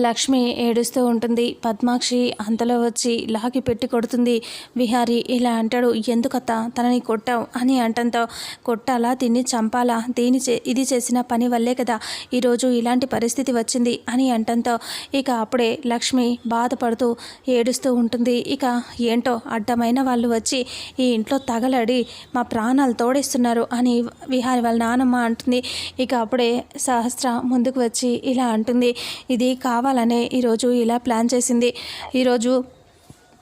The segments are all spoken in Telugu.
లక్ష్మి ఏడుస్తూ ఉంటుంది. పద్మాక్షి అంతలో వచ్చి లాగి పెట్టి కొడుతుంది. విహారి ఇలా అంటాడు ఎందుకత్త? తనని కొట్టావు? అని అంటంతో కొట్టాలా? తిని చంపాలా? దీని చే ఇది చేసిన పని వల్లే కదా ఈరోజు ఇలాంటి పరిస్థితి వచ్చింది? అని అంటంతో ఇక అప్పుడే లక్ష్మి బాధపడుతూ ఏడుస్తూ ఉంటుంది. ఇక ఏంటో అడ్డమైన వాళ్ళు వచ్చి ఈ ఇంట్లో తగలడి మా ప్రాణాలు తోడేస్తున్నారు అని విహారి వాళ్ళ నానమ్మ అంటుంది. ఇక అప్పుడే సహస్ర ముందుకు వచ్చి ఇలా అంటుంది. ఇది కావాలనే ఈరోజు ఇలా ప్లాన్ చేసింది. ఈరోజు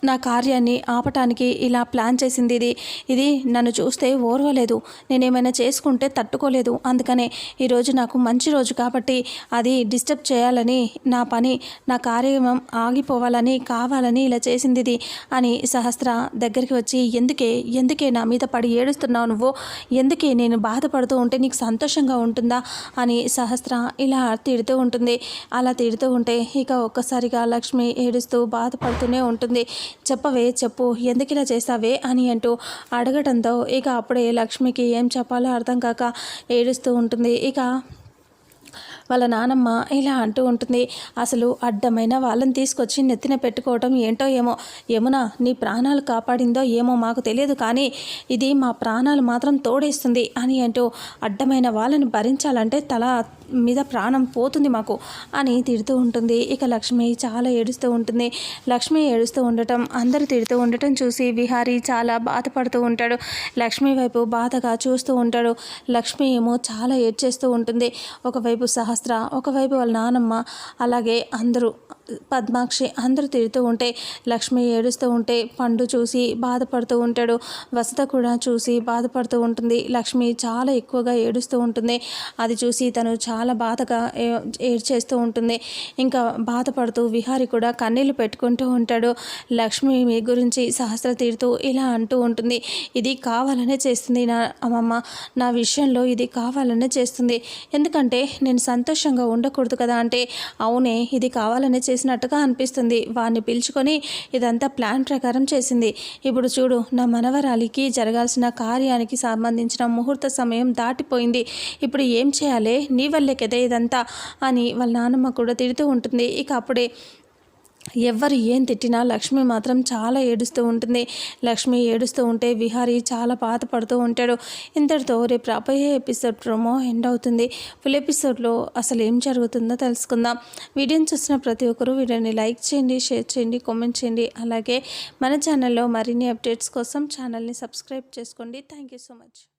నా కార్యాన్ని ఆపటానికి ఇలా ప్లాన్ చేసింది ఇది. ఇది నన్ను చూస్తే ఓర్వలేదు. నేనేమైనా చేసుకుంటే తట్టుకోలేదు. అందుకనే ఈరోజు నాకు మంచి రోజు కాబట్టి అది డిస్టర్బ్ చేయాలని నా పని నా కార్యక్రమం ఆగిపోవాలని కావాలని ఇలా చేసింది ఇది అని సహస్ర దగ్గరికి వచ్చి ఎందుకే? ఎందుకే నా మీద పడి ఏడుస్తున్నావు నువ్వు? ఎందుకే నేను బాధపడుతూ ఉంటే నీకు సంతోషంగా ఉంటుందా? అని సహస్ర ఇలా తిడుతూ ఉంటుంది. అలా తిడుతూ ఉంటే ఇక ఒక్కసారిగా లక్ష్మి ఏడుస్తూ బాధపడుతూనే ఉంటుంది. చెప్పవే చెప్పు ఎందుకు ఇలా చేస్తావే అని అంటూ అడగటంతో ఇక అప్పుడే లక్ష్మికి ఏం చెప్పాలో అర్థం కాక ఏడుస్తూ ఉంటుంది. ఇక వాళ్ళ నానమ్మ ఇలా అంటూ ఉంటుంది. అసలు అడ్డమైన వాళ్ళని తీసుకొచ్చి నెత్తిన పెట్టుకోవటం ఏంటో ఏమో. యమున నీ ప్రాణాలు కాపాడిందో ఏమో మాకు తెలియదు కానీ ఇది మా ప్రాణాలు మాత్రం తోడేస్తుంది అని అంటూ అడ్డమైన వాళ్ళని భరించాలంటే తల మీద ప్రాణం పోతుంది మాకు అని తిడుతూ ఉంటుంది. ఇక లక్ష్మి చాలా ఏడుస్తూ ఉంటుంది. లక్ష్మి ఏడుస్తూ ఉండటం అందరూ తిడుతూ ఉండటం చూసి విహారీ చాలా బాధపడుతూ ఉంటాడు. లక్ష్మి వైపు బాధగా చూస్తూ ఉంటాడు. లక్ష్మి ఏమో చాలా ఏడ్చేస్తూ ఉంటుంది. ఒకవైపు సహస్ర ఒకవైపు వాళ్ళ నానమ్మ అలాగే అందరూ పద్మాక్షి అందరూ తిడుతూ ఉంటే లక్ష్మి ఏడుస్తూ ఉంటే పండు చూసి బాధపడుతూ ఉంటాడు. వసత కూడా చూసి బాధపడుతూ ఉంటుంది. లక్ష్మి చాలా ఎక్కువగా ఏడుస్తూ ఉంటుంది. అది చూసి తను చాలా బాధగా ఏడ్చేస్తూ ఉంటుంది. ఇంకా బాధపడుతూ విహారి కూడా కన్నీళ్ళు పెట్టుకుంటూ ఉంటాడు. లక్ష్మి మీ గురించి సహస్ర తీరుతూ ఇలా అంటూ ఉంటుంది. ఇది కావాలనే చేస్తుంది నా అమ్మమ్మ. నా విషయంలో ఇది కావాలనే చేస్తుంది. ఎందుకంటే నేను సంతోషంగా ఉండకూడదు కదా అంటే అవునే ఇది కావాలనే చేసినట్టుగా అనిపిస్తుంది. వాడిని పిలుచుకొని ఇదంతా ప్లాన్ ప్రకారం చేసింది. ఇప్పుడు చూడు నా మనవరాలికి జరగాల్సిన కార్యానికి సంబంధించిన ముహూర్త సమయం దాటిపోయింది. ఇప్పుడు ఏం చేయాలి? నీ వల్లే కదా ఇదంతా అని వాళ్ళ నాన్నమ్మ కూడా తిడుతూ ఉంటుంది. ఇక అప్పుడే ఎవరు ఏం తిట్టినా లక్ష్మి మాత్రం చాలా ఏడుస్తూ ఉంటుంది. లక్ష్మి ఏడుస్తూ ఉంటే విహారీ చాలా బాధపడుతూ ఉంటాడు. ఇంతటితో రేపు రాబోయే ఎపిసోడ్ ప్రోమో ఎండ్ అవుతుంది. ఫుల్ ఎపిసోడ్లో అసలు ఏం జరుగుతుందో తెలుసుకుందాం. వీడియోని చూసిన ప్రతి ఒక్కరూ వీడియోని లైక్ చేయండి షేర్ చేయండి కామెంట్ చేయండి. అలాగే మన ఛానల్లో మరిన్ని అప్డేట్స్ కోసం ఛానల్ని సబ్స్క్రైబ్ చేసుకోండి. Thank you so much.